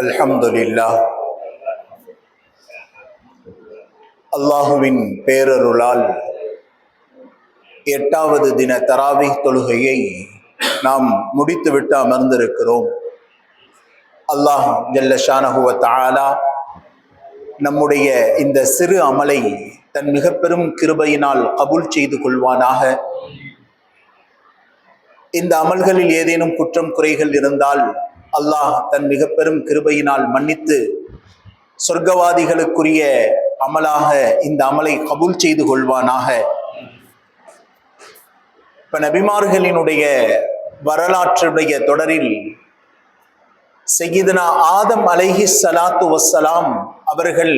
அல்ஹம்து அல்லாஹுவின் பேரருளால் எட்டாவது தின தராவி தொழுகையை நாம் முடித்துவிட்டு அமர்ந்திருக்கிறோம். அல்லாஹ் ஜல்ல ஷானஹுவ தாலா நம்முடைய இந்த சிறு அமலை தன் மிக பெரும் கிருபையினால் கபூல் செய்து கொள்வானாக. இந்த அமல்களில் ஏதேனும் குற்றம் குறைகள் இருந்தால் அல்லாஹ் தன் மிக பெரும் கிருபையினால் மன்னித்து சொர்க்கவாதிகளுக்குரிய அமலாக இந்த அமலை கபூல் செய்து கொள்வானாக. இப்ப நபிமார்களினுடைய வரலாற்றுடைய தொடரில் செய்யிதனா ஆதம் அலைஹி சலாத்து வசலாம் அவர்கள்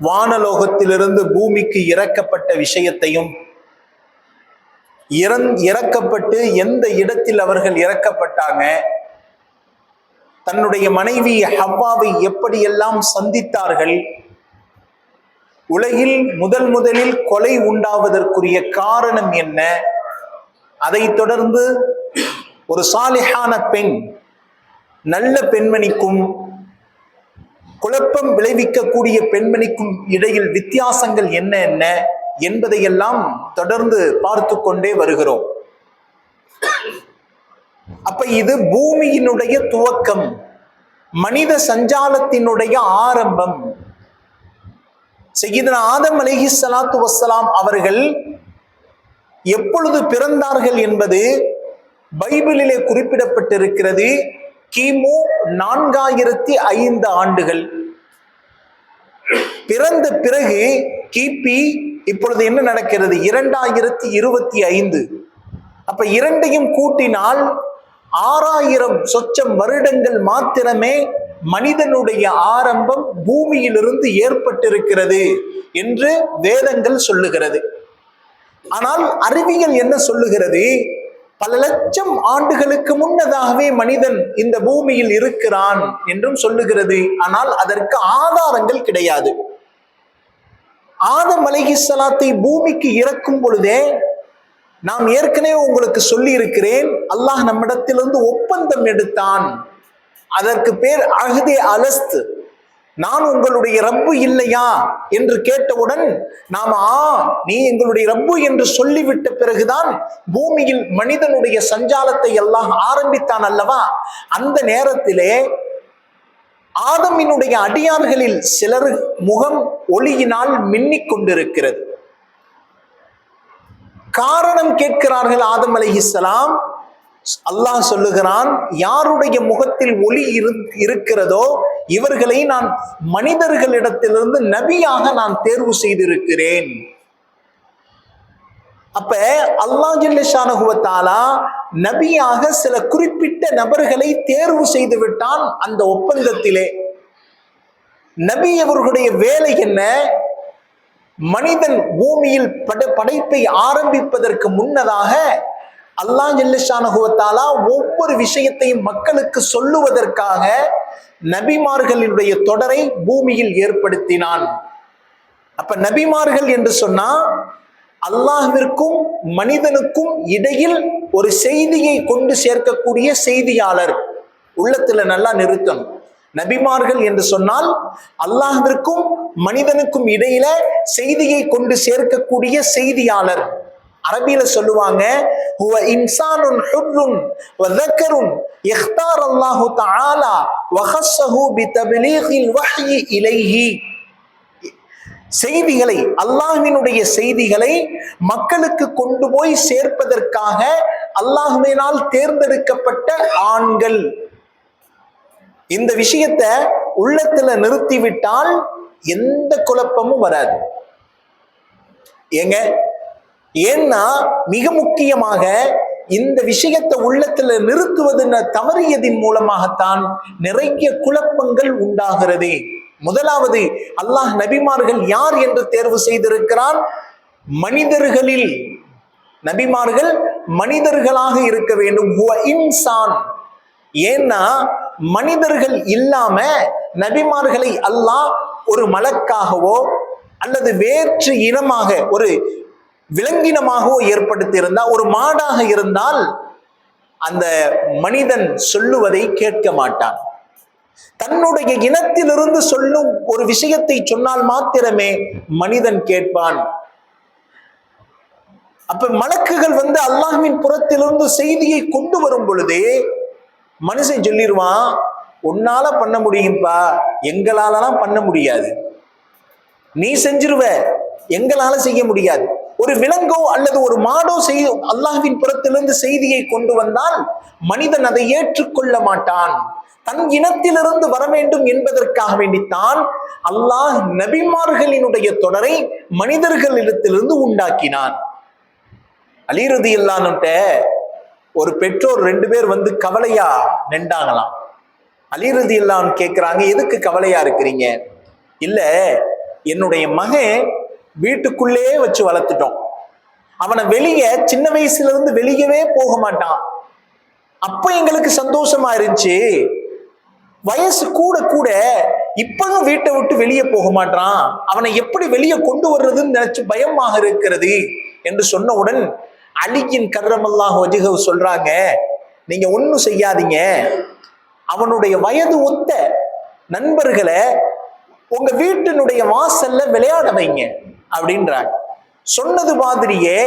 வானலோகத்திலிருந்து பூமிக்கு இறக்கப்பட்ட விஷயத்தையும் இறந் இறக்கப்பட்டு எந்த இடத்தில் அவர்கள் இறக்கப்பட்டாங்க? தன்னுடைய மனைவி ஹவ்வாவை எப்படியெல்லாம் சந்தித்தார்கள்? உலகில் முதல் முதலில் கொலை உண்டாவதற்குரிய காரணம் என்ன? அதைத் தொடர்ந்து ஒரு சாலிஹான பெண் நல்ல பெண்மணிக்கும் குழப்பம் விளைவிக்கக்கூடிய பெண்மணிக்கும் இடையில் வித்தியாசங்கள் என்ன என்ன? என்பதையெல்லாம் தொடர்ந்து பார்த்து கொண்டே வருகிறோம். அப்ப இது பூமியினுடைய துவக்கம் மனித சஞ்சாலத்தினுடைய ஆரம்பம். செய்கிதன ஆதம் அலிஹி சலாத்து வசலாம் அவர்கள் எப்பொழுது பிறந்தார்கள் என்பது பைபிளிலே குறிப்பிடப்பட்டிருக்கிறது. கிமு நான்காயிரத்தி ஐந்து ஆண்டுகள். பிறந்த பிறகு கிபி இப்பொழுது என்ன நடக்கிறது? இரண்டாயிரத்தி இருபத்தி ஐந்து. அப்ப இரண்டையும் கூட்டினால் ஆறாயிரம் சொச்சம் வருடங்கள் மாத்திரமே மனிதனுடைய ஆரம்பம் பூமியிலிருந்து ஏற்பட்டிருக்கிறது என்று வேதங்கள் சொல்லுகிறது. ஆனால் அறிவியல் என்ன சொல்லுகிறது? பல லட்சம் ஆண்டுகளுக்கு முன்னதாகவே மனிதன் இந்த பூமியில் இருக்கிறான் என்றும் சொல்லுகிறது. ஆனால் அதற்கு ஆதாரங்கள் கிடையாது. ஆதம் அலைஹிஸ்ஸலாத்தை பூமிக்கு இறக்கும் பொழுதே நாம் ஏற்கனவே உங்களுக்கு சொல்லி இருக்கிறேன் அல்லாஹ் நம்மிடத்திலிருந்து ஒப்பந்தம் எடுத்தான். அதற்கு பேர் அகதே அலஸ்து. நான் உங்களுடைய ரப்பு இல்லையா? என்று கேட்டவுடன் நாம் ஆ நீ எங்களுடைய ரப்பு என்று சொல்லிவிட்ட பிறகுதான் பூமியில் மனிதனுடைய சஞ்சாலத்தை எல்லாம் ஆரம்பித்தான் அல்லவா? அந்த நேரத்திலே ஆதமினுடைய அடியார்களில் சிலர் முகம் ஒளியினால் மின்னிக் கொண்டிருக்கிறது. காரணம் கேட்கிறார்கள் ஆதம் அலைஹிஸ்ஸலாம் அல்லாஹ் சொல்லுகிறான் யாருடைய முகத்தில் ஒளி இருக்கிறதோ இவர்களை நான் மனிதர்களிடத்திலிருந்து நபியாக நான் தேர்வு செய்திருக்கிறேன். அப்ப அல்லாஹ் ஜில்லஷானகுவத்தாலா நபியாக சில குறிப்பிட்ட நபர்களை தேர்வு செய்து விட்டான் அந்த ஒப்பந்தத்திலே. நபி அவர்களுடைய வேலை என்ன? மனிதன் பூமியில் பட படைப்பை ஆரம்பிப்பதற்கு முன்னதாக அல்லாஹ் ஜில்லஷானகுவத்தாலா ஒவ்வொரு விஷயத்தையும் மக்களுக்கு சொல்லுவதற்காக நபிமார்களினுடைய தொடரை பூமியில் ஏற்படுத்தினான். அப்ப நபிமார்கள் என்று சொன்னா அல்லாஹிற்கும் மனிதனுக்கும் இடையில் ஒரு செய்தியை கொண்டு சேர்க்கக்கூடிய செய்தியாளர். உள்ளத்துல நல்லா நிறுத்தணும். நபிமார்கள் என்று சொன்னால் அல்லாஹிற்கும் மனிதனுக்கும் இடையில செய்தியை கொண்டு சேர்க்கக்கூடிய செய்தியாளர். அரபியில சொல்லுவாங்க ஹுவ இன்சானுன் ஹுர்ருன் வ தக்கருன் இஹ்தார் அல்லாஹு தஆலா வஹஸ்ஸஹு பி தப்லீகில் வஹ்யி இலைஹி. செய்திகளை அல்லாஹ்வினுடைய செய்திகளை மக்களுக்கு கொண்டு போய் சேர்ப்பதற்காக அல்லாஹுவினால் தேர்ந்தெடுக்கப்பட்ட ஆண்கள். இந்த விஷயத்த உள்ளத்துல நிறுத்திவிட்டால் எந்த குழப்பமும் வராது. ஏங்க ஏன்னா மிக முக்கியமாக இந்த விஷயத்தை உள்ளத்துல நிறுத்துவதுன்னு தவறியதின் மூலமாகத்தான் நிறைய குழப்பங்கள் உண்டாகிறது. முதலாவது அல்லாஹ் நபிமார்கள் யார் என்று தேர்வு செய்திருக்கிறான்? மனிதர்களில் நபிமார்கள் மனிதர்களாக இருக்க வேண்டும். ஹுவ இன்சான். ஏன்னா மனிதர்கள் இல்லாம நபிமார்களை அல்லாஹ் ஒரு மலக்காகவோ அல்லது வேற்று இனமாக ஒரு விலங்கினமாகவோ ஏற்படுத்தி இருந்தால் ஒரு மாடாக இருந்தால் அந்த மனிதன் சொல்லுவதை கேட்க மாட்டான். தன்னுடைய இனத்திலிருந்து சொல்லும் ஒரு விஷயத்தை சொன்னால் மாத்திரமே மனிதன் கேட்பான். அப்ப மலக்குகள் வந்து அல்லாஹ்வின் புறத்திலிருந்து செய்தியை கொண்டு வரும் பொழுது மனுஷன் சொல்லிடுவான் உன்னால பண்ண முடியும்பா எங்களாலலாம் பண்ண முடியாது. நீ செஞ்சிருவ எங்களால செய்ய முடியாது. ஒரு விலங்கோ அல்லது ஒரு மாடோ செய் அல்லாஹ்வின் புறத்திலிருந்து செய்தியை கொண்டு வந்தால் மனிதன் அதை ஏற்றுக்கொள்ள மாட்டான். தன் இனத்திலிருந்து வர வேண்டும் என்பதற்காக வேண்டித்தான் அல்லாஹ் நபிமார்களினுடைய தொடரை மனிதர்களிடத்திலிருந்து உண்டாக்கினான். அலிரதி இல்லான்னுட்ட ஒரு பெற்றோர் ரெண்டு பேர் வந்து கவலையா நின்றாங்களாம். அலிரதி இல்லான்னு கேட்குறாங்க எதுக்கு கவலையா இருக்கிறீங்க? இல்ல என்னுடைய மகன் வீட்டுக்குள்ளே வச்சு வளர்த்துட்டோம். அவனை வெளியே சின்ன வயசுல இருந்து வெளியவே போக மாட்டான். அப்ப எங்களுக்கு சந்தோஷமா இருந்துச்சு. வயசு கூட கூட இப்பவும் வீட்டை விட்டு வெளியே போக மாட்டான் அவனை எப்படி வெளியே கொண்டு வர்றதுன்னு நினைச்சு பயமாக இருக்கிறது என்று சொன்னவுடன் அலியின் கர்ரமல்லாஹ் வஜிகவ் சொல்றாங்க நீங்க ஒன்றும் செய்யாதீங்க. அவனுடைய வயது ஒத்த நண்பர்களை உங்க வீட்டினுடைய வாசல்ல விளையாட வைங்க அப்படின்றாங்க. சொன்னது மாதிரியே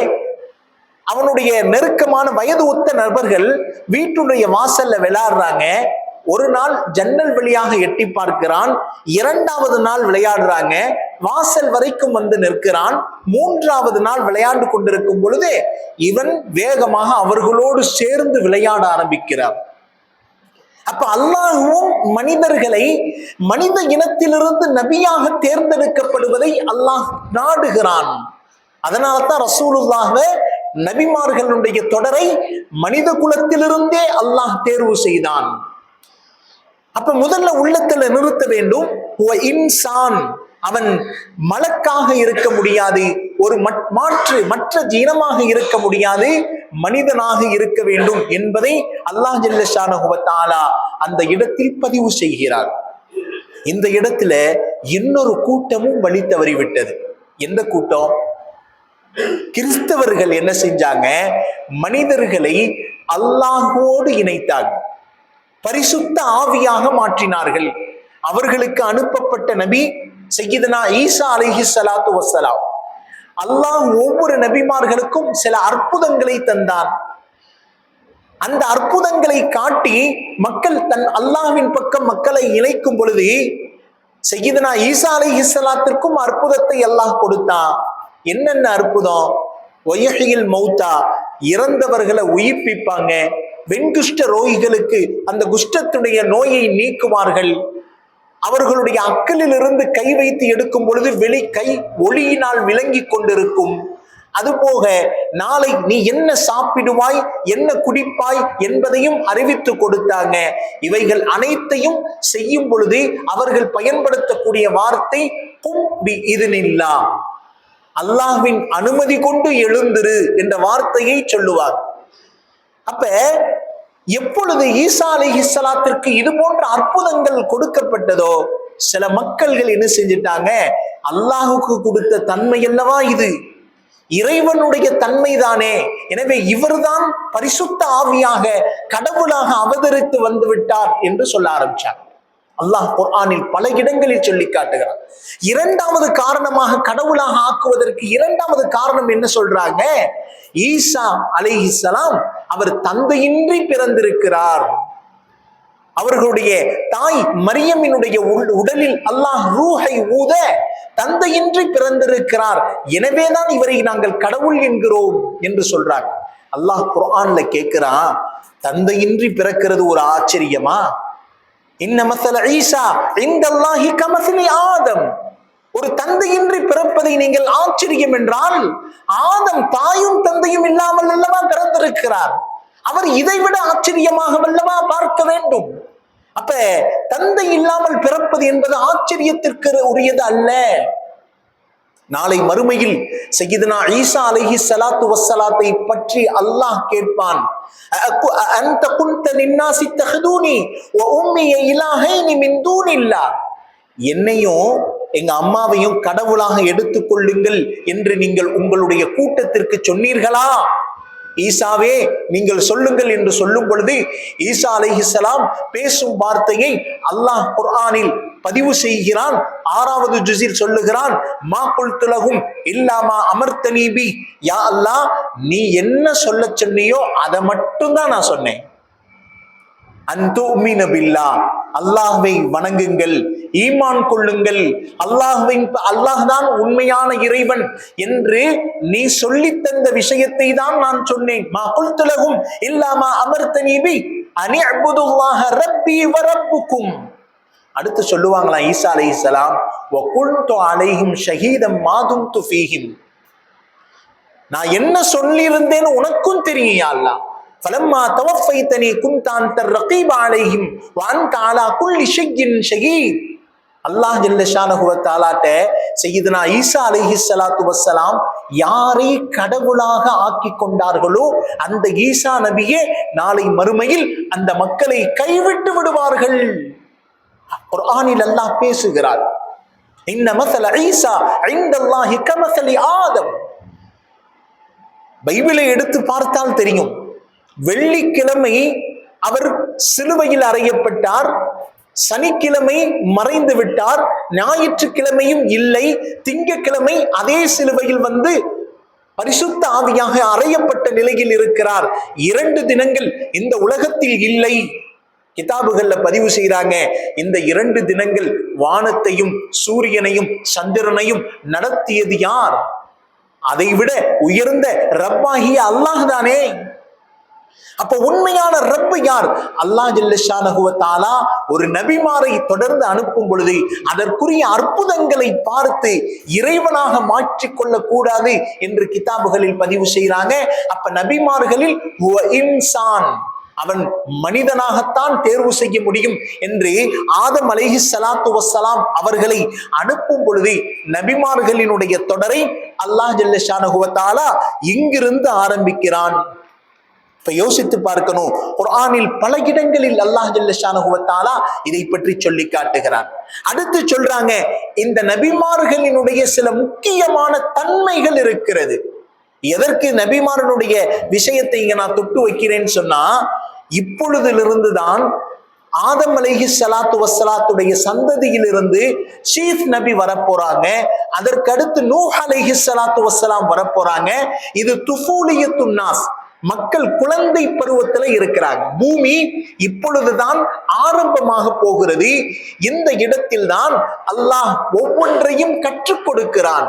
அவனுடைய நெருக்கமான வயது ஒத்த நபர்கள் வீட்டுடைய வாசல்ல விளையாடுறாங்க. ஒரு நாள் ஜன்னல் வழியாக எட்டி பார்க்கிறான். இரண்டாவது நாள் விளையாடுறாங்க. வாசல் வரைக்கும் வந்து நிற்கிறான். மூன்றாவது நாள் விளையாண்டு கொண்டிருக்கும் பொழுது இவன் வேகமாக அவர்களோடு சேர்ந்து விளையாட ஆரம்பிக்கிறார் அப்ப அல்லாஹுவும் மனிதர்களை மனித இனத்திலிருந்து நபியாக தேர்ந்தெடுக்கப்படுவதை அல்லாஹ் நாடுகிறான். அதனால தான் ரசூலுல்லாஹ்வை நபிமார்களுடைய தொடரை மனித குலத்திலிருந்தே அல்லாஹ் தேர்வு செய்தான். அப்ப முதல்ல உள்ளத்துல நிறுத்த வேண்டும். இன்சான். அவன் மலக்காக இருக்க முடியாது. ஒரு மட்- மாற்று மற்ற ஜீனமாக இருக்க முடியாது. மனிதனாக இருக்க வேண்டும் என்பதை அல்லாஹ் ஜல்லஷானகுவத்தாலா அந்த இடத்தில் பதிவு செய்கிறார். இந்த இடத்துல இன்னொரு கூட்டமும் வழி தவறிவிட்டது. எந்த கூட்டம்? கிறிஸ்தவர்கள் என்ன செஞ்சாங்க? மனிதர்களை அல்லாஹோடு இணைத்தாங்க. பரிசுத்த ஆவியாக மாற்றினார்கள். அவர்களுக்கு அனுப்பப்பட்ட நபி சையீதனா ஈசா அலிஹி சலாத்து வசலாம் அல்லாஹ் ஒவ்வொரு நபிமார்களுக்கும் சில அற்புதங்களை தந்தான். அந்த அற்புதங்களை காட்டி மக்கள் தன் அல்லாஹ்வின் பக்கம் மக்களை இணைக்கும் பொழுது சையீதனா ஈசா அலி இஸ்லாத்திற்கும் அற்புதத்தை அல்லாஹ் கொடுத்தான். என்னென்ன அற்புதம்? ஒயகையில் மௌத்தா இறந்தவர்களை உயிர்ப்பிப்பாங்க. வெண்குஷ்ட ரோகிகளுக்கு அந்த குஷ்டத்துடைய நோயை நீக்குவார்கள். அவர்களுடைய அக்கலில் இருந்து கை வைத்து எடுக்கும் பொழுது வெளி கை ஒளியினால் விளங்கி கொண்டிருக்கும். அதுபோக நாளை நீ என்ன சாப்பிடுவாய் என்ன குடிப்பாய் என்பதையும் அறிவித்து கொடுத்தாங்க. இவைகள் அனைத்தையும் செய்யும் பொழுது அவர்கள் பயன்படுத்தக்கூடிய வார்த்தை கும்பி இதுனில்லா அல்லாஹ்வின் அனுமதி கொண்டு எழுந்திரு என்ற வார்த்தையை சொல்லுவார். அப்ப எப்பொழுது ஈசா அலைஹிஸ்ஸலாத்திற்கு இது போன்ற அற்புதங்கள் கொடுக்கப்பட்டதோ சில மக்கள்கள் என்ன செஞ்சிட்டாங்க? அல்லாஹுக்கு கொடுத்த தன்மை அல்லவா இது? இறைவனுடைய தன்மைதானே எனவே இவர்தான் பரிசுத்த ஆவியாக கடவுளாக அவதரித்து வந்து விட்டார் என்று சொல்ல ஆரம்பிச்சார் அல்லாஹ் குர்ஆனில் பல இடங்களில் சொல்லி காட்டுகிறான். இரண்டாவது காரணமாக கடவுளாக ஆக்குவதற்கு இரண்டாவது காரணம் என்ன சொல்றாங்க? ஈசா அலைஹிஸ்ஸலாம் அவர் தந்தையின்றி பிறந்திருக்கிறார். அவர்களுடைய தாய் மரியமினுடைய உள்- உடலில் அல்லாஹ் ரூஹை ஊத தந்தையின்றி பிறந்திருக்கிறார். எனவேதான் இவரை நாங்கள் கடவுள் என்கிறோம் என்று சொல்றாங்க. அல்லாஹ் குர்ஆன்ல கேட்கிறான் தந்தையின்றி பிறக்கிறது ஒரு ஆச்சரியமா? இன்ன மசல ஈசா இந்தல்லாஹி ஆதம். ஒரு தந்தையின்றி பிறப்பதை நீங்கள் ஆச்சரியம் என்றால் ஆதம் தாயும் தந்தையும் இல்லாமல் அல்லவா பிறந்திருக்கிறார்? அவர் இதைவிட ஆச்சரியமாக அல்லவா பார்க்க வேண்டும்? அப்ப தந்தை இல்லாமல் பிறப்பது என்பது ஆச்சரியத்திற்கு உரியது அல்ல. நாளை மறுமையில் சையதுனா ஈசா அலஹி சலாத்து வசலாத்தை பற்றி அல்லாஹ் கேட்பான். அஅகு- அஅன்த குன்த லின்னாசி தஹதூனி வ உம்மிய இலாஹைனி மின் என்னையும் எங்க அம்மாவையும் கடவுளாக எடுத்துக்கொள்ளுங்கள் என்று நீங்கள் உங்களுடைய கூட்டத்திற்கு சொன்னீர்களா? ஈசாவே நீங்கள் சொல்லுங்கள் என்று சொல்லும் பொழுது ஈசா அலைஹிஸ்ஸலாம் பேசும் வார்த்தையை அல்லாஹ் குர்ஆனில் பதிவு செய்கிறான். ஆறாவது ஜுசில் சொல்லுகிறான் மா குல்துலகும் இல்லாமா அமர்த்தனீபி யா அல்லாஹ் நீ என்ன சொல்ல சொன்னியோ அதை மட்டும்தான் நான் சொன்னேன். அன்துமின பில்லா அல்லாஹ்வை வணங்குங்கள் ஈமான் கொள்ளுங்கள். அல்லாஹ்வின் அல்லாஹ் தான் உண்மையான இறைவன் என்று நீ சொல்லித் தந்த விஷயத்தை தான் நான் சொன்னேன். மா குல்துலகும் இல்லாமா அமர்த்தனீபி அணி அபுதுல்லாஹ ரப்பி வரப்புக்கும் அடுத்து சொல்லுவாங்களா ஈசா அலை இஸ்லாம் அலைஹிம் ஷஹீதம் மாதும் துஃபீஹிம் நான் என்ன சொல்லியிருந்தேன்னு உனக்கும் தெரியும் யா அல்லாஹ். فلما توفيتني كنت انت الرقيب عليهم وانت على كل شيء شهيد அல்லாஹ் ஜல்லஷானஹு வத்தாலாட்ட செய்யுதுனா ஈசா அலைஹி ஸலாத்து வஸ்ஸலாம் யாரை கடவுளாக ஆக்கி கொண்டார்களோ அந்த ஈசா நபியே நாளை மறுமையில் அந்த மக்களை கைவிட்டு விடுவார்கள் குர்ஆனில் அல்லாஹ் பேசுகிறார் இன்ன மசல ஈசா இந்தல்லாஹி கமசலி ஆதம் பைபிளை எடுத்து பார்த்தால் தெரியும் வெள்ளிக்கிழமை அவர் சிலுவையில் அறையப்பட்டார். சனிக்கிழமை மறைந்து விட்டார். ஞாயிற்றுக்கிழமையும் இல்லை. திங்கக்கிழமை அதே சிலுவையில் வந்து பரிசுத்த ஆவியாக அறையப்பட்ட நிலையில் இருக்கிறார். இரண்டு தினங்கள் இந்த உலகத்தில் இல்லை. கிதாபுகள்ல பதிவு செய்கிறாங்க இந்த இரண்டு தினங்கள் வானத்தையும் சூரியனையும் சந்திரனையும் நடத்தியது யார்? அதைவிட உயர்ந்த ரப்பாகிய அல்லாஹ் தானே. அப்ப உண்மையான ரப்பு யார்? அல்லாஹ் ஜில்லஷானகுவத்தாலா ஒரு நபிமாரை தொடர்ந்து அனுப்பும் பொழுது அதற்குரிய அற்புதங்களை பார்த்து இறைவனாக மாற்றிக்கொள்ள கூடாது என்று கிதாபுகளில் பதிவு செய்கிறாங்க அப்ப நபிமார்களில் இன்சான். அவன் மனிதனாகத்தான் தேர்வு செய்ய முடியும் என்று ஆதம் அலைஹி சலாத்து வசலாம் அவர்களை அனுப்பும் பொழுது நபிமார்களினுடைய தொடரை அல்லாஹ் ஜல்லஷானகுவத்தாலா இங்கிருந்து ஆரம்பிக்கிறான். இப்போ யோசித்து பார்க்கணும். குர்ஆனில் பல இடங்களில் அல்லாஹ் ஜல்லஷானுகுவத்தாலா இதை பற்றி சொல்லி காட்டுகிறார் அடுத்து சொல்றாங்க இந்த நபிமார்களினுடைய சில முக்கியமான தன்மைகள் இருக்கிறது. எதற்கு நபிமாரனுடைய விஷயத்தை இங்க நான் தொட்டு வைக்கிறேன்னு சொன்னா இப்பொழுதிலிருந்து தான் ஆதம் அலைஹி சலாத்து வசலாத்துடைய சந்ததியிலிருந்து சீஃப் நபி வரப்போறாங்க. அதற்கடுத்து நூஹ் அலைஹி சலாத்து வசலாம் வரப்போறாங்க. இது துஃபூலிய துன்னாஸ் மக்கள் குழந்தை பருவத்துல இருக்கிறாங்க. பூமி இப்பொழுதுதான் ஆரம்பமாக போகிறது. இந்த இடத்தில் தான் அல்லாஹ் ஒவ்வொன்றையும் கற்றுக் கொடுக்கிறான்.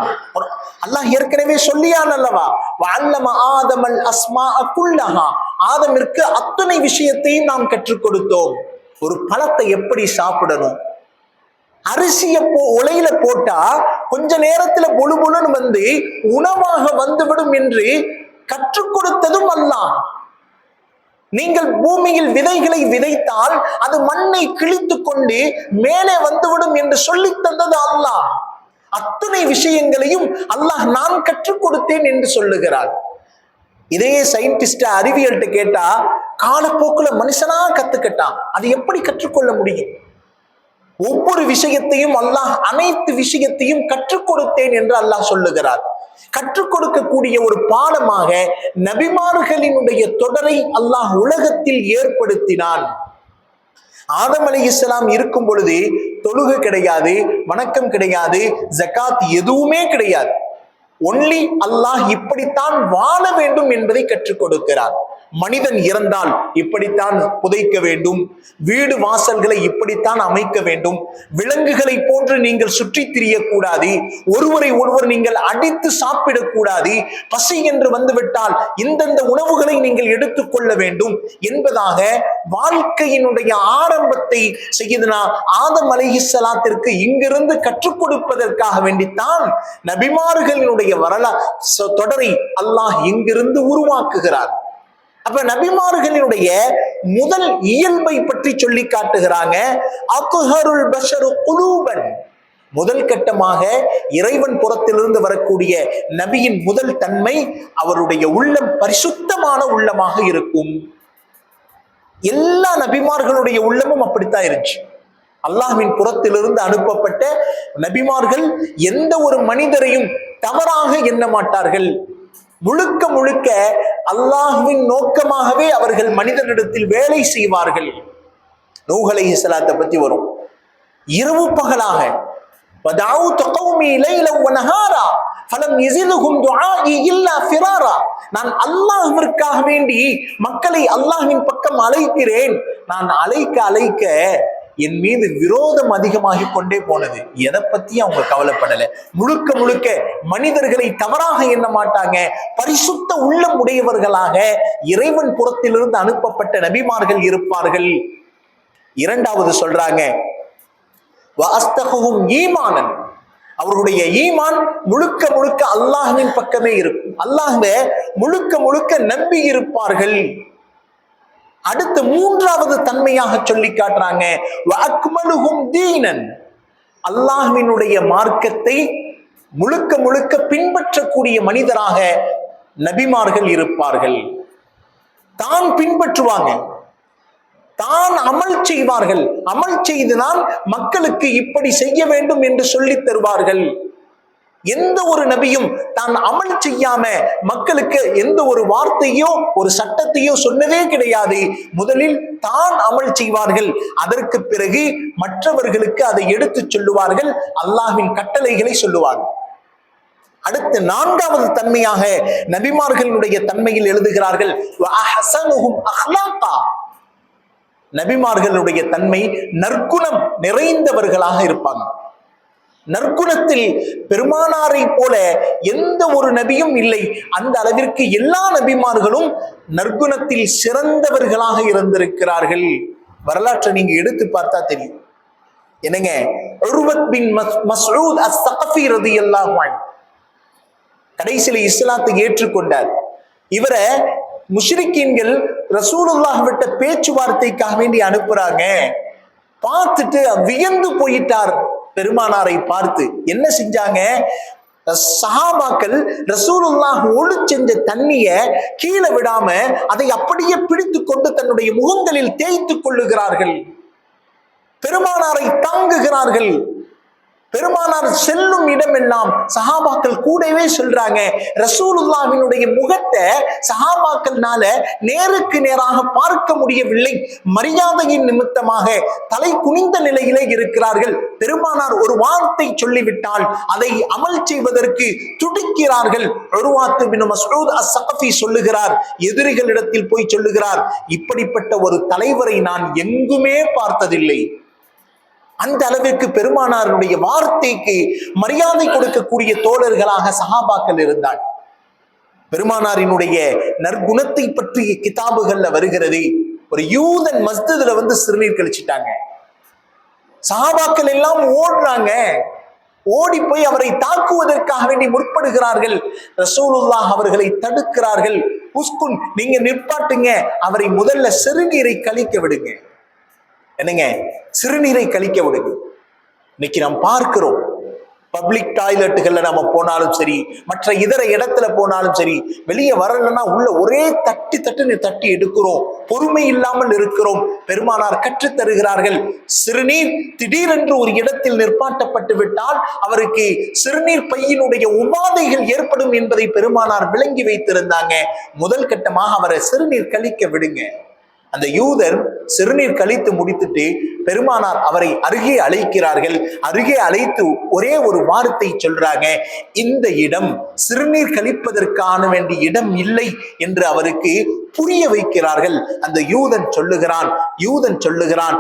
அல்லாஹ் ஏற்கனவே சொல்லியான் அல்லவா? வல்லம ஆதமல் அஸ்மா குல்லஹா. ஆதமிற்கு அத்தனை விஷயத்தையும் நாம் கற்றுக் கொடுத்தோம். ஒரு பழத்தை எப்படி சாப்பிடணும்? அரிசிய போ உலையில போட்டா கொஞ்ச நேரத்துல பொழுபொழுன்னு வந்து உணவாக வந்துவிடும் என்று கற்றுக் கொடுத்ததும் அல்லாஹ். நீங்கள் பூமியில் விதைகளை விதைத்தால் அது மண்ணை கிழித்து கொண்டு மேலே வந்துவிடும் என்று சொல்லி தந்தது அல்லாஹ். அத்தனை விஷயங்களையும் அல்லாஹ் நான் கற்றுக் கொடுத்தேன் என்று சொல்லுகிறார். இதே சயின்டிஸ்ட அறிவியல்கிட்ட கேட்டா காலப்போக்குல மனுஷனா கத்துக்கிட்டான். அது எப்படி கற்றுக்கொள்ள முடியும்? ஒவ்வொரு விஷயத்தையும் அல்லாஹ் அனைத்து விஷயத்தையும் கற்றுக் கொடுத்தேன் என்று அல்லாஹ் சொல்லுகிறார். கற்றுக் கொடுக்கக்கூடிய ஒரு பாடமாக நபிமார்களினுடைய தொடரை அல்லாஹ் உலகத்தில் ஏற்படுத்தினான். ஆதம் அலி இஸ்லாம் இருக்கும் பொழுது தொழுகை கிடையாது வணக்கம் கிடையாது ஜகாத் எதுவுமே கிடையாது. ஒன்லி அல்லாஹ் இப்படித்தான் வாழ வேண்டும் என்பதை கற்றுக் கொடுக்கிறார் மனிதன் இறந்தால் இப்படித்தான் புதைக்க வேண்டும். வீடு வாசல்களை இப்படித்தான் அமைக்க வேண்டும். விலங்குகளை போன்று நீங்கள் சுற்றி திரியக்கூடாது. ஒருவரை ஒருவர் நீங்கள் அடித்து சாப்பிடக்கூடாது. பசி என்று வந்துவிட்டால் இந்தந்த உணவுகளை நீங்கள் எடுத்துக்கொள்ள வேண்டும். என்பதாக வாழ்க்கையினுடைய ஆரம்பத்தை செய்யுதுனா ஆதம் அலிஹிஸ்லாத்திற்கு இங்கிருந்து கற்றுக் கொடுப்பதற்காக வேண்டித்தான் நபிமார்களினுடைய வரலா தொடரை அல்லாஹ் இங்கிருந்து உருவாக்குகிறார். அப்ப நபிமார்களினுடைய முதல் இயல்பை பற்றி சொல்லி காட்டுகிறாங்க. அக்குஹருல் பஷரு குலூபன். முதல் கட்டமாக இறைவன் புறத்திலிருந்து வரக்கூடிய நபியின் முதல் தன்மை அவருடைய உள்ளம் பரிசுத்தமான உள்ளமாக இருக்கும். எல்லா நபிமார்களுடைய உள்ளமும் அப்படித்தான் இருந்துச்சு. அல்லாஹ்வின் புறத்திலிருந்து அனுப்பப்பட்ட நபிமார்கள் எந்த ஒரு மனிதரையும் தவறாக எண்ண மாட்டார்கள். முழுக்க முழுக்க அல்லாஹுவின் நோக்கமாகவே அவர்கள் மனிதனிடத்தில் வேலை செய்வார்கள். நூகலை இஸ்லாத்தை பற்றி வரும். இரவு பகலாக நான் அல்லாஹிற்காக வேண்டி மக்களை அல்லாஹின் பக்கம் அழைக்கிறேன். நான் அழைக்க அழைக்க என் மீது விரோதம் அதிகமாகி கொண்டே போனது. எதை பத்தி அவங்க கவலைப்படலை. முழுக்க முழுக்க மனிதர்களை தவறாக எண்ண மாட்டாங்க. பரிசுத்த உள்ளம் உடையவர்களாக இறைவன் புறத்திலிருந்து அனுப்பப்பட்ட நபிமார்கள் இருப்பார்கள். இரண்டாவது சொல்றாங்க வஅஸ்தகுஹும் ஈமானன். அவர்களுடைய ஈமான் முழுக்க முழுக்க அல்லாஹுவின் பக்கமே இருக்கும். அல்லாஹ்வை முழுக்க முழுக்க நம்பி இருப்பார்கள். அடுத்து மூன்றாவது தன்மையாக சொல்லி காட்டுறாங்க. வஅக்மலுஹும் தீனன். மார்க்கத்தை முழுக்க முழுக்க பின்பற்றக்கூடிய மனிதராக நபிமார்கள் இருப்பார்கள். தான் பின்பற்றுவாங்க. தான் அமல் செய்வார்கள். அமல் செய்துதான் மக்களுக்கு இப்படி செய்ய வேண்டும் என்று சொல்லித் தருவார்கள். எந்த ஒரு நபியும் தான் அமல் செய்யாம மக்களுக்கு எந்த ஒரு வார்த்தையோ ஒரு சட்டத்தையோ சொன்னதே கிடையாது. முதலில் தான் அமல் செய்வார்கள். அதற்கு பிறகு மற்றவர்களுக்கு அதை எடுத்துச் சொல்லுவார்கள். அல்லாஹின் கட்டளைகளை சொல்லுவார்கள் அடுத்து நான்காவது தன்மையாக நபிமார்களுடைய தன்மையில் எழுதுகிறார்கள். நபிமார்களுடைய தன்மை நற்குணம் நிறைந்தவர்களாக இருப்பாங்க. நற்குணத்தில் பெருமானாரை போல எந்த ஒரு நபியும் இல்லை. அந்த அளவிற்கு எல்லா நபிமார்களும் நற்குணத்தில் சிறந்தவர்களாக இருந்திருக்கிறார்கள். வரலாற்றை நீங்க எடுத்து பார்த்தா தெரியும். என்னங்க? உருவத் பின் மஸ்- அஸ்-ஸகஃபி ரலியல்லாஹு கடைசியில இஸ்லாத்தை ஏற்றுக்கொண்டார். இவரை முஷ்ரிக்கீன்கள் ரசூலுல்லாஹ் விட்ட பேச்சுவார்த்தைக்காக வேண்டி அனுப்புறாங்க. பார்த்துட்டு வியந்து போயிட்டார். பெருமானாரை பார்த்து என்ன செஞ்சாங்க? சஹாபாக்கள் ரசூலுல்லாஹ் ஒளி செஞ்ச தண்ணிய கீழே விடாம அதை அப்படியே பிடித்து கொண்டு தன்னுடைய முகங்களில் தேய்த்து கொள்ளுகிறார்கள். பெருமானாரை தாங்குகிறார்கள். பெருமானார் செல்லும் இடமெல்லாம் சஹாபாக்கள் கூடவே சொல்றாங்க. ரசூலுல்லாவினுடைய முகத்தை சஹாபாக்கள்னால நேருக்கு நேராக பார்க்க முடியவில்லை. மரியாதையின் நிமித்தமாக தலை குனிந்த நிலையிலே இருக்கிறார்கள். பெருமானார் ஒரு வார்த்தை சொல்லிவிட்டால் அதை அமல் செய்வதற்கு துடிக்கிறார்கள். உருவாத்து பின் மஸ்ஊத் அஸ்-சகஃபி சொல்லுகிறார் எதிரிகளிடத்தில் போய் சொல்லுகிறார் இப்படிப்பட்ட ஒரு தலைவரை நான் எங்குமே பார்த்ததில்லை. அந்த அளவிற்கு பெருமானாருடைய வார்த்தைக்கு மரியாதை கொடுக்கக்கூடிய தோழர்களாக சகாபாக்கள் இருந்தாள் பெருமானாரினுடைய நற்குணத்தை பற்றிய கிதாபுகள்ல வருகிறது. ஒரு யூதன் மஸ்தில வந்து சிறுநீர் கழிச்சிட்டாங்க சஹாபாக்கள் எல்லாம் ஓடுறாங்க. ஓடி போய் அவரை தாக்குவதற்காக வேண்டி முற்படுகிறார்கள். ரசூலுல்லாஹ் அவர்களை தடுக்கிறார்கள். உஸ்குன் நீங்க நிற்பாட்டுங்க அவரை முதல்ல சிறுநீரை கழிக்க விடுங்க. என்னங்க? சிறுநீரை கழிக்க விடுங்க. இன்னைக்கு நாம் பார்க்கிறோம் பப்ளிக் டாய்லெட்டுகள்ல நம்ம போனாலும் சரி மற்ற இதர இடத்துல போனாலும் சரி வெளியே வரலன்னா உள்ள ஒரே தட்டி தட்டுன்னு தட்டி எடுக்கிறோம். பொறுமை இல்லாமல் இருக்கிறோம். பெருமானார் கற்றுத் தருகிறார்கள் சிறுநீர் திடீரென்று ஒரு இடத்தில் நிற்பாட்டப்பட்டு விட்டால் அவருக்கு சிறுநீர் பையினுடைய உபாதைகள் ஏற்படும் என்பதை பெருமானார் விளங்கி வைத்திருந்தாங்க. முதல் கட்டமாக அவரை சிறுநீர் கழிக்க விடுங்க. அந்த யூதர் சிறுநீர் கழித்து முடித்துட்டு பெருமானார் அவரை அருகே அழைக்கிறார்கள். அருகே அழைத்து ஒரே ஒரு வார்த்தை சொல்றாங்க இந்த இடம் சிறுநீர் கழிப்பதற்கான வேண்டிய இடம் இல்லை என்று அவருக்கு புரிய வைக்கிறார்கள். அந்த யூதன் சொல்லுகிறான் யூதன் சொல்லுகிறான்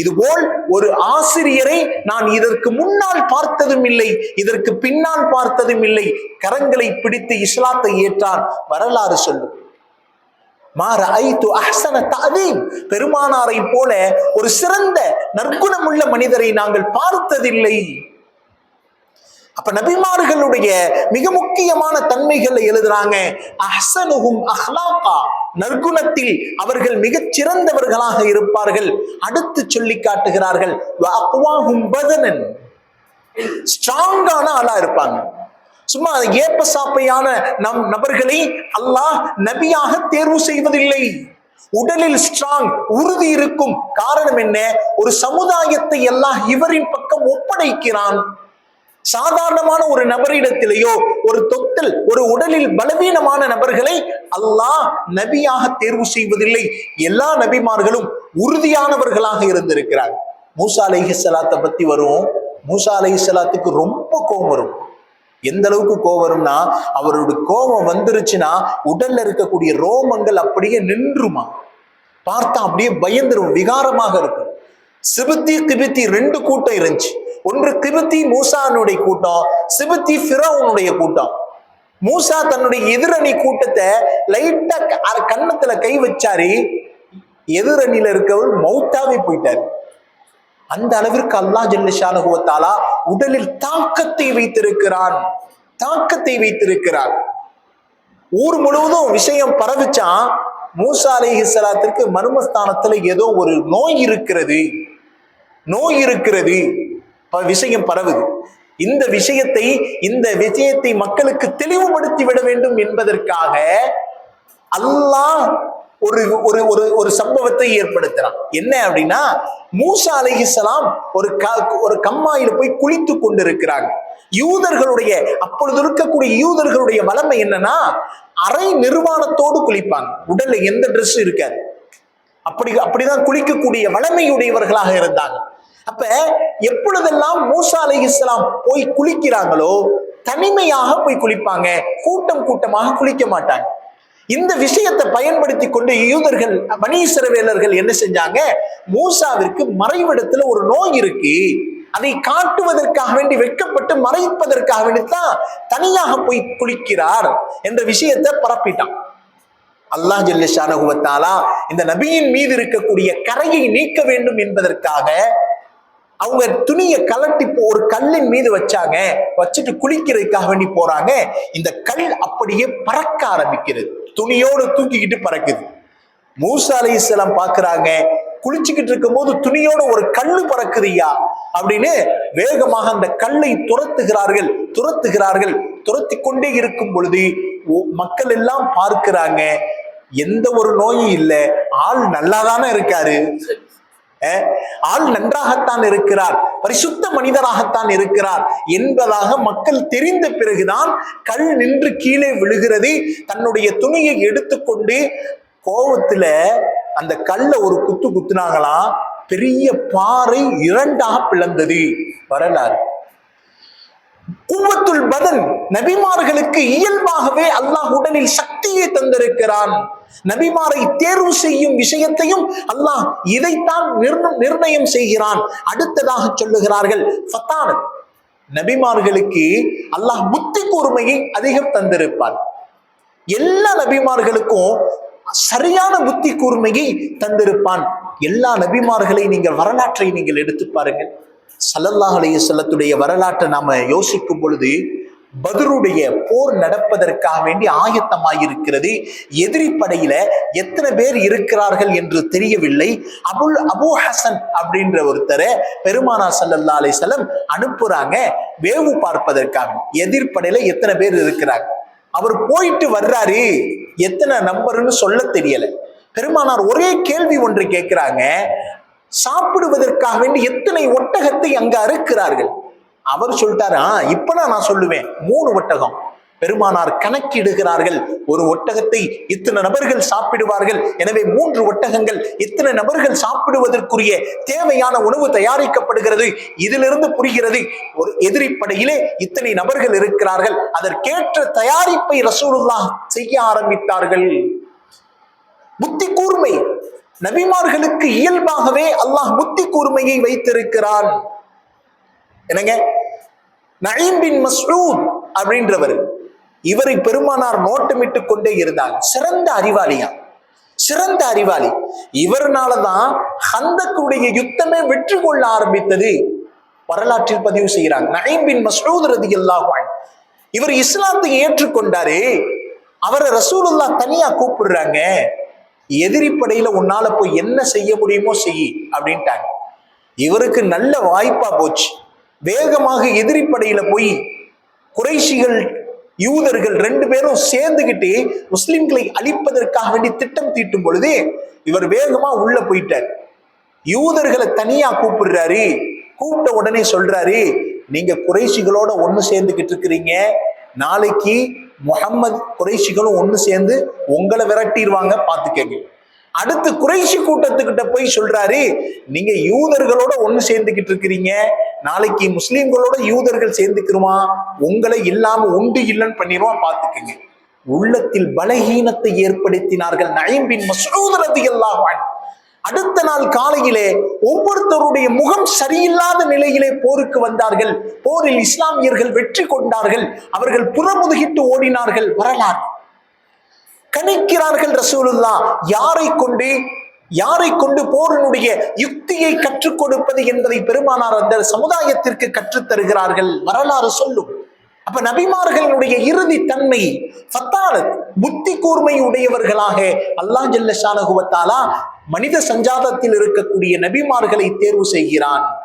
இதுபோல் ஒரு ஆசிரியரை நான் இதற்கு முன்னால் பார்த்ததும் இல்லை இதற்கு பின்னால் பார்த்ததும் இல்லை. கரங்களை பிடித்து இஸ்லாத்தை ஏற்றான். வரலாறு சொல்லும். மாற ஐத்து அஹ்சன தாதீம் பெருமானாரை போல ஒரு சிறந்த நற்குணமுள்ள மனிதரை நாங்கள் பார்த்ததில்லை. அப்ப நபிமார்களுடைய மிக முக்கியமான தன்மைகளை எழுதுறாங்க. அஹசனுகும் அஹ்லாக்கா நற்குணத்தில் அவர்கள் மிகச் சிறந்தவர்களாக இருப்பார்கள். அடுத்து சொல்லி காட்டுகிறார்கள். ஸ்ட்ராங்கான ஆளா இருப்பாங்க. சும்மா ஏப்ப சாப்பையான நம் நபர்களை அல்லாஹ் நபியாக தேர்வு செய்வதில்லை. உடலில் ஸ்ட்ராங் உறுதி இருக்கும் காரணம் என்ன? ஒரு சமுதாயத்தை எல்லாம் இவரின் பக்கம் ஒப்படைக்கிறான். சாதாரணமான ஒரு நபரிடத்திலேயோ ஒரு தொத்தல் ஒரு உடலில் பலவீனமான நபர்களை அல்லாஹ் நபியாக தேர்வு செய்வதில்லை. எல்லா நபிமார்களும் உறுதியானவர்களாக இருந்திருக்கிறார் மூசா அலைஹி பத்தி வரும். மூசா அலைஹி ரொம்ப கோபம் வரும். எந்த அளவுக்கு கோவம் வரும்னா அவருடைய கோபம் வந்துருச்சுன்னா உடல்ல இருக்கக்கூடிய ரோமங்கள் அப்படியே நின்றுமா? பார்த்தா அப்படியே பயந்துரும் விகாரமாக இருக்கும். சிபுத்தி கிபித்தி ரெண்டு கூட்டம் இருந்துச்சு. ஒன்று கிபித்தி மூசானுடைய கூட்டம். சிபுத்தி ஃபிரோனுடைய கூட்டம். மூசா தன்னுடைய எதிரணி கூட்டத்தை லைட்டா கன்னத்துல கை வச்சாரு. எதிரணியில இருக்கவர் மௌத்தாவே போயிட்டாரு. அந்த அளவிற்கு அல்லாஹ் ஜல்லிஷானுகுவத்தாலா உடலில் தாக்கத்தை வைத்திருக்கிறான். தாக்கத்தை வைத்திருக்கிறான். ஊர் முழுவதும் விஷயம் பரவிச்சான் மூசா அலிஹிசலாத்திற்கு மர்மஸ்தானத்துல ஏதோ ஒரு நோய் இருக்கிறது. நோய் இருக்கிறது. விஷயம் பரவுது. இந்த விஷயத்தை இந்த விஷயத்தை மக்களுக்கு தெளிவுபடுத்தி விட வேண்டும் என்பதற்காக அல்லாஹ் ஒரு ஒரு ஒரு ஒரு சம்பவத்தை ஏற்படுத்துறான். என்ன அப்படின்னா மூசா அலிஹிசலாம் ஒரு க- ஒரு கம்மாயில போய் குளித்து கொண்டிருக்கிறாங்க. யூதர்களுடைய அப்பொழுது இருக்கக்கூடிய யூதர்களுடைய வளமை என்னன்னா அரை நிர்வாணத்தோடு குளிப்பாங்க. உடல்ல எந்த ட்ரெஸ் இருக்காது. அப்படி அப்படிதான் குளிக்கக்கூடிய வளமையுடையவர்களாக இருந்தாங்க. அப்ப எப்பொழுதெல்லாம் மூசா அலை இஸ்லாம் போய் குளிக்கிறாங்களோ தனிமையாக போய் குளிப்பாங்க. கூட்டம் கூட்டமாக குளிக்க மாட்டாங்க. இந்த விஷயத்தை பயன்படுத்தி கொண்டு யூதர்கள் மணீஸ்வரவேலர்கள் என்ன செஞ்சாங்க? மூசாவிற்கு மறைவிடத்துல ஒரு நோய் இருக்கு. அதை காட்டுவதற்காக வேண்டி வெட்கப்பட்டு மறைப்பதற்காக வேண்டி தான் தனியாக போய் குளிக்கிறார் என்ற விஷயத்தை பரப்பிட்டான். அல்லாஹ் ஜல்லிஷானகுவத்தாலா இந்த நபியின் மீது இருக்கக்கூடிய கரையை நீக்க வேண்டும் என்பதற்காக அவங்க துணியை கலட்டி ஒரு கல்லின் மீது வச்சாங்க. வச்சுட்டு குளிக்கிறதுக்காக வேண்டி போறாங்க. இந்த கல் அப்படியே பறக்க ஆரம்பிக்கிறது. துணியோடு தூக்கிக்கிட்டு பறக்குது. மூசா அலைஹிஸ்ஸலாம் பாக்குறாங்க குளிச்சுக்கிட்டு இருக்கும்போது துணியோட ஒரு கல்லு பறக்குதுயா அப்படின்னு வேகமாக அந்த கல்லை துரத்துகிறார்கள் துரத்துகிறார்கள் துரத்தி கொண்டே இருக்கும் பொழுது ஓ- மக்கள் எல்லாம் பார்க்கிறாங்க எந்த ஒரு நோயும் இல்லை ஆள் நல்லாதானே இருக்காரு. ஆள் நன்றாகத்தான் இருக்கிறார். பரிசுத்த மனிதராகத்தான் இருக்கிறார். என்பதாக மக்கள் தெரிந்த பிறகுதான் கல் நின்று கீழே விழுகிறது. தன்னுடைய துணியை எடுத்துக்கொண்டு கோபத்துல அந்த கல்ல ஒரு குத்து குத்துனாங்களாம் பெரிய பாறை இரண்டாக பிளந்தது. வரலாறு. குவத்துல் பதன் நபிமார்களுக்கு இயல்பாகவே அல்லாஹ் உடலில் சக்தியை தந்திருக்கிறான். நபிமாரை தேர்வு செய்யும் விஷயத்தையும் அல்லாஹ் இதைத்தான் நிர்ணயம் செய்கிறான். அடுத்ததாக சொல்லுகிறார்கள் நபிமார்களுக்கு அல்லாஹ் புத்தி கூர்மையை அதிகம் தந்திருப்பார் எல்லா நபிமார்களுக்கும் சரியான புத்தி கூர்மையை தந்திருப்பான். எல்லா நபிமார்களை நீங்கள் வரலாற்றை நீங்கள் எடுத்து பாருங்கள். சல்லல்லாஹ் அலைஹி வரலாற்றை நாம யோசிக்கும் பொழுது பத்ருடைய போர் நடப்பதற்காக வேண்டி ஆயத்தமாயிருக்கிறது. எதிரி படையில எத்தனை பேர் இருக்கிறார்கள் என்று தெரியவில்லை. அபுல் அபு ஹசன் அப்படின்ற ஒருத்தரை பெருமானா சல்லல்லா அலைஹிஸ்ஸலாம் அனுப்புறாங்க வேவு பார்ப்பதற்காக. எதிர்ப்படையில எத்தனை பேர் இருக்கிறாங்க? அவர் போயிட்டு வர்றாரு. எத்தனை நம்பர்னு சொல்ல தெரியல. பெருமானார் ஒரே கேள்வி ஒன்று கேட்கிறாங்க சாப்பிடுவதற்காக வேண்டி எத்தனை ஒட்டகத்தை அங்க அறுக்கிறார்கள்? அவர் சொல்லிட்டாரு "ஆ, இப்பதான் நான் சொல்லுவேன். மூணு ஒட்டகம். பெருமானார் கணக்கிடுகிறார்கள். ஒரு ஒட்டகத்தை இத்தனை நபர்கள் சாப்பிடுவார்கள். எனவே மூன்று ஒட்டகங்கள் இத்தனை நபர்கள் சாப்பிடுவதற்குரிய தேவையான உணவு தயாரிக்கப்படுகிறது. இதிலிருந்து புரிகிறது ஒரு எதிரிப்படையிலே இத்தனை நபர்கள் இருக்கிறார்கள். அதற்கேற்ற தயாரிப்பை ரசூலுல்லா செய்ய ஆரம்பித்தார்கள். புத்தி கூர்மை நபிமார்களுக்கு இயல்பாகவே அல்லாஹ் புத்தி கூர்மையை வைத்திருக்கிறான். என்னங்க? நயீம் பின் மஸ்ரூத் அப்படின்றவர் இவரை பெருமானார் நோட்டமிட்டு கொண்டே இருந்தார். சிறந்த அறிவாளியா? சிறந்த அறிவாளி. இவர்னாலதான் ஹந்தக்குடைய யுத்தமே வெற்றி கொள்ள ஆரம்பித்தது. வரலாற்றில் பதிவு செய்கிறாங்க நயீம் பின் மஸ்ரூத் ரதி இவர் இஸ்லாத்தை ஏற்றுக்கொண்டாரு. அவரை ரசூலுல்லா தனியா கூப்பிடுறாங்க. எதிரிப்படையில உன்னால போய் என்ன செய்ய முடியுமோ செய் அப்படின்ட்டாங்க. இவருக்கு நல்ல வாய்ப்பா போச்சு. வேகமாக எதிரிப்படையில போய் குறைஷிகள் யூதர்கள் ரெண்டு பேரும் சேர்ந்துகிட்டு முஸ்லிம்களை அழிப்பதற்காக வேண்டி திட்டம் தீட்டும் பொழுது இவர் வேகமா உள்ள போயிட்டார். யூதர்களை தனியா கூப்பிடுறாரு. கூப்பிட்ட உடனே சொல்றாரு நீங்க குறைசிகளோட ஒண்ணு சேர்ந்துகிட்டு இருக்கிறீங்க. நாளைக்கு முகம்மது குறைஷிகளும் ஒன்று சேர்ந்து உங்களை விரட்டிடுவாங்க பார்த்துக்கங்க அடுத்து குறைஷி கூட்டத்துக்கிட்ட போய் சொல்றாரு நீங்க யூதர்களோட ஒண்ணு சேர்ந்துகிட்டு இருக்கிறீங்க நாளைக்கு முஸ்லீம்களோட யூதர்கள் சேர்ந்துக்கிறோமா உங்களை இல்லாம உண்டு இல்லைன்னு பண்ணிடுவான் பாத்துக்கங்க உள்ளத்தில் பலகீனத்தை ஏற்படுத்தினார்கள் நயம்பின் மசூதரது ரதியல்லாஹு அன்ஹு. அடுத்த நாள் காலையிலே ஒவ்வொருத்தருடைய முகம் சரியில்லாத நிலையிலே போருக்கு வந்தார்கள். போரில் இஸ்லாமியர்கள் வெற்றி கொண்டார்கள். அவர்கள் புறமுதுகிட்டு ஓடினார்கள். வரலாறு. கணிக்கிறார்கள் ரசூலுல்லா யாரை கொண்டு யாரை கொண்டு போரினுடைய யுக்தியை கற்றுக் கொடுப்பது என்பதை பெருமானார் அந்த சமுதாயத்திற்கு கற்றுத் தருகிறார்கள். வரலாறு சொல்லும். அப்ப நபிமார்களுடைய இறுதி தன்மை ஃபத்தானத் புத்தி கூர்மை உடையவர்களாக அல்லாஹ் ஜல்ல ஷானகுவத்தாலா மனித சஞ்சாதத்தில் இருக்கக்கூடிய நபிமார்களை தேர்வு செய்கிறான்.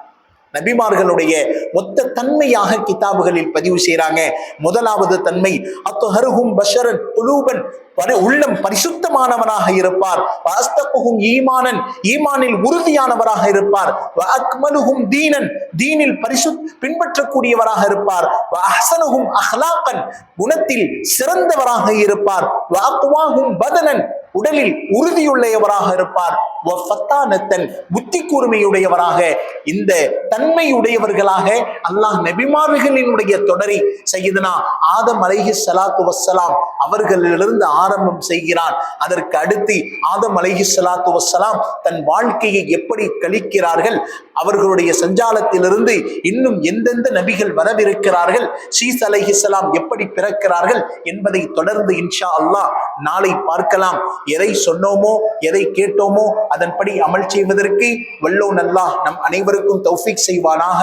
நபிமார்களுடைய மொத்த தன்மையாக கிதாபுகளில் பதிவு செய்கிறாங்க முதலாவது தன்மை அத்துஹருகும் பஷரன் புலூபன் உள்ளம் பரிசுத்தமானவனாக இருப்பார். வாஸ்தகுகும் ஈமானன். ஈமானில் உறுதியானவராக இருப்பார். அக்மலுகும் தீனன். தீனில் பரிசுத் பின்பற்றக்கூடியவராக இருப்பார். அஹ்சனுகும் அஹ்லாக்கன் குணத்தில் சிறந்தவராக இருப்பார். வாக்குவாகும் பதனன். உடலில் உறுதியுள்ளவராக இருப்பார். புத்தி கூர்மையுடையவராக இந்த தன்மையுடையவர்களாக அல்லாஹ் நபிமார்களினுடைய தொடரை செய்யுதுனா ஆதம் அலைஹி சலாத்து வசலாம் அவர்களிலிருந்து ஆரம்பம் செய்கிறான். அதற்கு அடுத்து ஆதம் அலைஹி சலாத்து வசலாம் தன் வாழ்க்கையை எப்படி கழிக்கிறார்கள் அவர்களுடைய சஞ்சாலத்திலிருந்து இன்னும் எந்தெந்த நபிகள் வரவிருக்கிறார்கள் சீஸ் அலைஹிஸ்லாம் எப்படி பிறக்கிறார்கள் என்பதை தொடர்ந்து இன்ஷா அல்லாஹ் நாளை பார்க்கலாம். எதை சொன்னோமோ எதை கேட்டோமோ அதன்படி அமல் செய்வதற்கு வல்லோ நல்லா நம் அனைவருக்கும் தௌஃபீக் செய்வானாக.